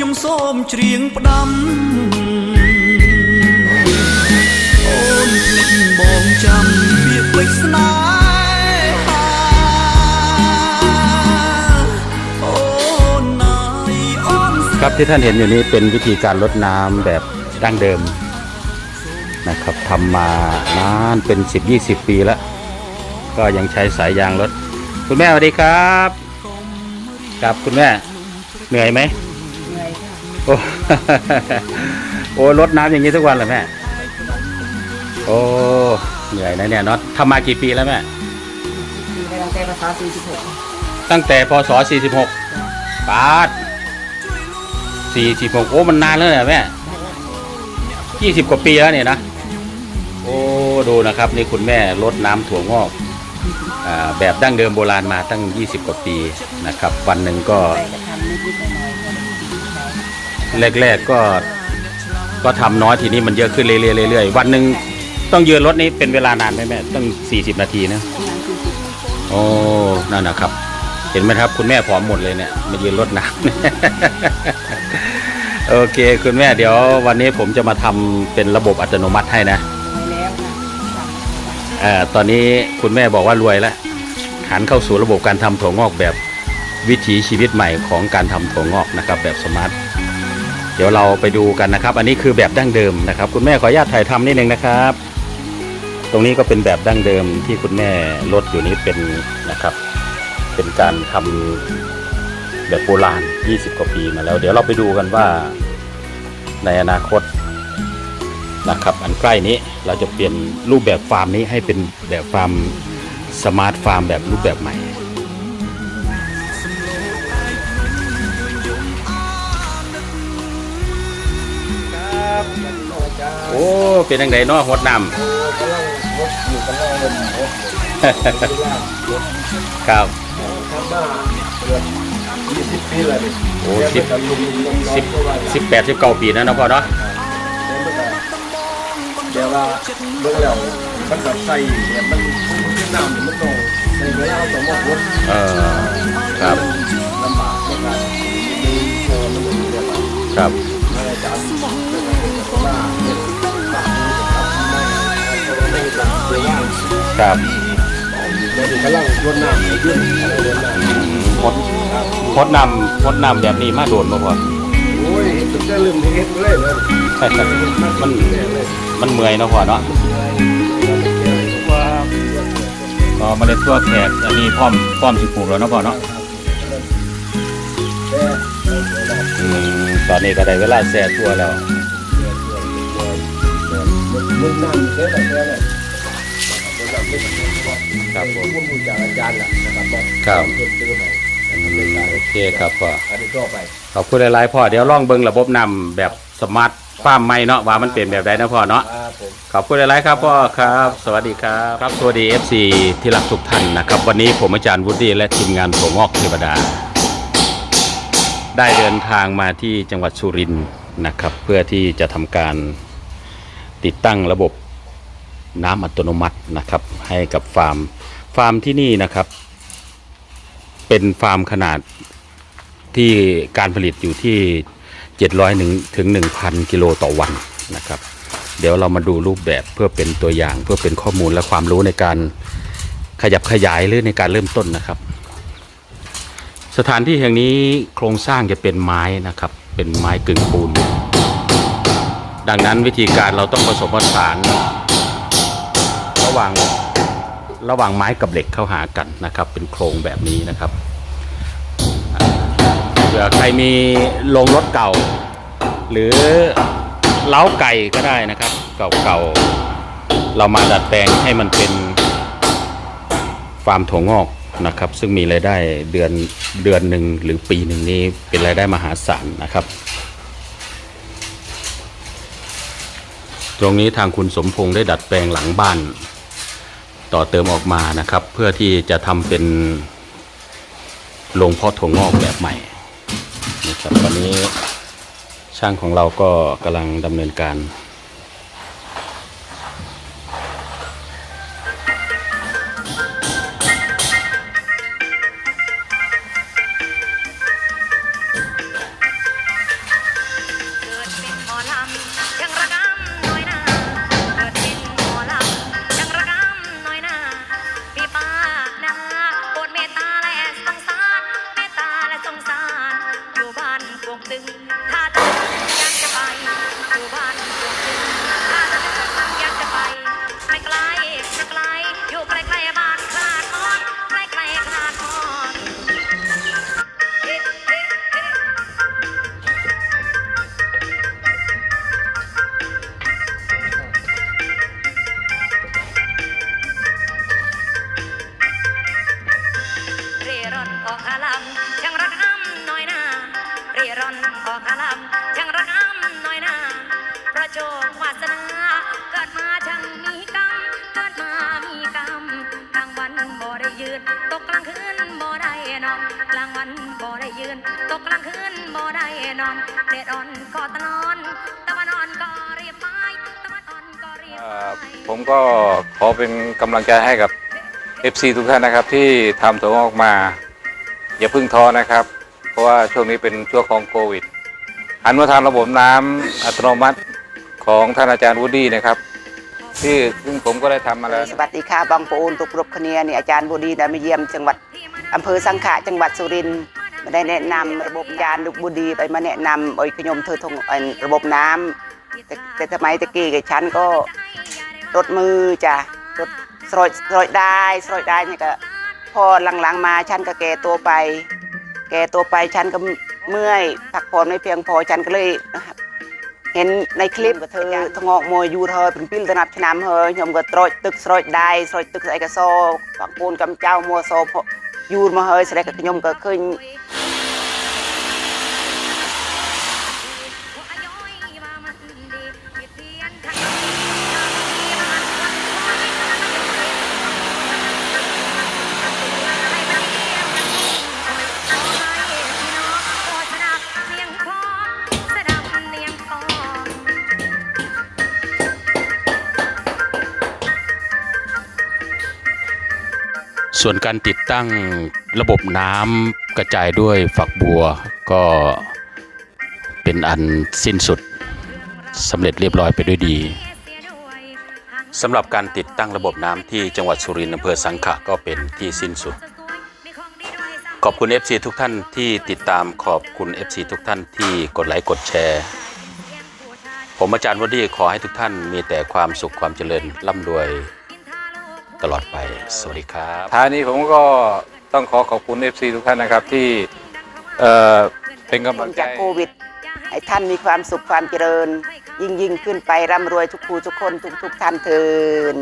ខ្ញុំសូមច្រៀងផ្ដាំ អូនភ្លេចបងចាំពាក្ครับที่ท่านเห็นอยู่นี้เป็นวิธีการลดน้ำแบบดั้งเดิมนะครับทำมานานเป็น 10-20 ปีแล้ว ก็ยังใช้สายยางรถ คุณแม่สวัสดีครับ ครับคุณแม่ เหนื่อยไหม โอ้โอ้รดน้ำอย่างนี้ทุกวันเหรอแม่ โอ้เหนื่อยนะเนี่ยเนาะทำมากี่ปีแล้วแม่ปีในตั้งแต่ภาษาสี่สิบหกตั้งแต่พศ46ปาด46โอ้มันนานแล้วเนี่ยแม่20 กว่าปีแล้วเนี่ยนะ โอ้ดูนะครับนี่คุณแม่ลดน้ำถั่วงอกอ่าแบบดั้งเดิมโบราณมาตั้ง 20 กว่าปีนะครับ วันหนึ่งก็ไปกระทำนิดๆหน่อยๆก็ดี แรก ๆก็ก็ทำน้อยทีนี้มันเยอะขึ้นเรื่อยๆเรื่อยๆวันหนึ่งต้องยืนรถนี้เป็นเวลานานไหมแม่ต้อง40 นาทีนะประมาณสี่สิบโอ้นั่นนะครับ เห็นไหมครับ คุณแม่ผอมหมดเลยเนี่ยมายืนรถน้ำโอเคคุณแม่เดี๋ยววันนี้ผมจะมาทำเป็นระบบอัตโนมัติให้นะไปแล้วค่ะทำเอ่อตอนนี้คุณแม่บอกว่ารวยแล้วหันเข้าสู่ระบบการทำถั่วงอกแบบวิถีชีวิตใหม่ของการทำถั่วงอกนะครับแบบสมาร์ท เดี๋ยวเราไปดูกันนะครับ อันนี้คือแบบดั้งเดิมนะครับ คุณแม่ขออนุญาตถ่ายทำนิดนึงนะครับ ตรงนี้ก็เป็นแบบดั้งเดิมที่คุณแม่ลดอยู่นี้เป็นนะครับ เป็นการทำแบบโบราณ 20 กว่าปีมาแล้ว เดี๋ยวเราไปดูกันว่าในอนาคตนะครับ อันใกล้นี้เราจะเปลี่ยนรูปแบบฟาร์มนี้ให้เป็นแบบฟาร์มสมาร์ทฟาร์มแบบรูปแบบใหม่ โอ้ เป็นยังไงเนาะหดน้กำลังรถอยู่กำลังลมรถำ ลางรถครับ ทำมาเกือบยี่สิบปีเลยโอ้สิบกันลุมลมร้อสิบก็ว่าสิบแปดสิบเก้าปีนะเนาะพ่อเนาะเดี๋ยวว่าเมื่อแล้วมันแบบใส่เนี่ยมันมันขึ้นน้ำเนี่ยมันต้องในเวลาเราต้องมองรถเออ ครับ ลำบากในการดูเออมันดูเรื่องอะไร ครับ ครับเราดูกำลังรดน้ำยื่นอะไรรดน้ำหดหดนำหดนำแบบนี้มาโดนมาพ่อโอ้ยถึงจะลืมที่เฮ็ดเลยเลยมันเลยมันเมื่อยเนาะพ่อเนาะก็เมาเล็ดตัวแขกอันนี้พร้อมพร้อมสิปลูกแล้วเนาะพ่อเนาะอืมตอนนี้ก็ได้เวลาแซ่ตัวแล้วมึงนั่งเสียแต่ เสียเลยครับผมผู้มูจากอาจารย์แหละนะครับบอกครับ เพิ่มเติมหน่อยอืมโอเคครับพ่ออันนี้ก็ไปขอบคุณหลายๆพ่อเดี๋ยวลองเบิ่งระบบนำแบบสมาร์ทฟาร์มใหม่เนาะว่ามันเป็นแบบใดนะพ่อเนาะ ครับผม ขอบคุณหลายๆครับพ่อครับ สวัสดีครับครับสวัสดี FC ที่รักทุกท่านนะครับ วันนี้ผมอาจารย์วุฒิและทีมงานถั่วงอกเทวดา ได้เดินทางมาที่จังหวัดสุรินทร์นะครับ เพื่อที่จะทำการติดตั้งระบบ น้ำอัตโนมัตินะครับ ให้กับฟาร์มฟาร์มที่นี่นะครับ เป็นฟาร์มขนาดที่การผลิตอยู่ที่ 700ถึงถึง1,000 กิโลต่อวันนะครับ เดี๋ยวเรามาดูรูปแบบเพื่อเป็นตัวอย่างเพื่อเป็นข้อมูลและความรู้ในการขยับขยายหรือในการเริ่มต้นนะครับ สถานที่แห่งนี้โครงสร้างจะเป็นไม้นะครับ เป็นไม้กึ่งปูนดังนั้นวิธีการเราต้องผสมผสานระ หว่างระหว่างไม้กับเหล็กเข้าหากันนะครับ เป็นโครงแบบนี้นะครับเผื่อใครมีโรงรถเก่า หรือเล้าไก่ก็ได้นะครับ เก่าๆเรามาดัดแปลงให้มันเป็นฟาร์มถั่วงอกนะครับ ซึ่งมีรายได้เดือนเดือนหนึ่งหรือปีหนึ่งนี้เป็นรายได้มหาศาลนะครับ ตรงนี้ทางคุณสมพงษ์ได้ดัดแปลงหลังบ้าน ต่อเติมออกมานะครับ เพื่อที่จะทำเป็นโรงเพาะถั่วงอกแบบใหม่นะครับตอนนี้ช่างของเราก็กำลังดำเนินการ ร่อนออกคาลำช่างรักอ้ำน้อยนาเร่ร่อนออกคาลำช่างรักอ้ำน้อยนาพระโจควาสนาเกิดมาช่างมีกรรมเกิดมามีกรรมกลางวันบ่ได้ยืน ตกกลางคืนบ่ได้นอนกลางวันบ่ได้ยืน ตกกลางคืนบ่ได้นอนเดดอ่อนก็ตะนอนตะวันอ่อนก็เรียบไปตะวันอ่อนก็เรียบไปผมก็ขอเป็นกำลังใจให้กับ FC ทุกท่านนะครับที่ทำสวนออกมา อย่าพึ่งท้อนะครับ เพราะว่าช่วงนี้เป็นช่วงของโควิดหันมาทำระบบน้ำอัตโนมัติของท่านอาจารย์วูดดี้นะครับ ที่ซึ่งผมก็ได้ทำมาแล้วสวัสดีค่ะบางปูนทุกรบคเนียนี่อาจารย์บุดีได้มาเยี่ยมจังหวัดอำเภอสังขะจังหวัดสุรินทร์มาได้แนะนำระบบยานลูกบุดีไปมาแนะนำโอยขยมเธอทงเอิ่นระบบน้ำแต่แต่สมัยตะกี้กับฉันก็รถมือจ้ะรถสรอยสรอยได้สรอยได้นี่ก็ พอหลังๆมาฉันก็แก่ตัวไป แก่ตัวไปฉันก็เมื่อยพักผ่อนไม่เพียงพอฉันก็เลยเห็นในคลิปก็เธอทงอกมวยยูเธอเป็นพิลตนับชนะเธอยมก็ตรอยตึกสรอยได้สรอยตึกไอ้กระโซ่ฝังปูนกำเจ้ามัวโซ่ยูมาเฮยแสดงกับยมก็ขึ้น ส่วนการติดตั้งระบบน้ำกระจายด้วยฝักบัวก็เป็นอันสิ้นสุดสำเร็จเรียบร้อยไปด้วยดีสำหรับการติดตั้งระบบน้ำที่จังหวัดสุรินทร์อำเภอสังขะก็เป็นที่สิ้นสุด ขอบคุณ FC ทุกท่านที่ติดตามขอบคุณ FC ทุกท่านที่กดไลค์กดแชร์ ผมอาจารย์วดดี้ขอให้ทุกท่านมีแต่ความสุขความเจริญร่ำรวย ตลอดไป สวัสดีครับท้ายนี้ผมก็ต้องขอขอบคุณ FC ทุกท่านนะครับที่เอ่อเป็นกำผลัลงใจจากโควิดให้ท่านมีความสุขความเจริญ ยิ่งยิ่งขึ้นไปร่ำรวยทุกผู้ทุกคนทุกทุกๆท่านเทิน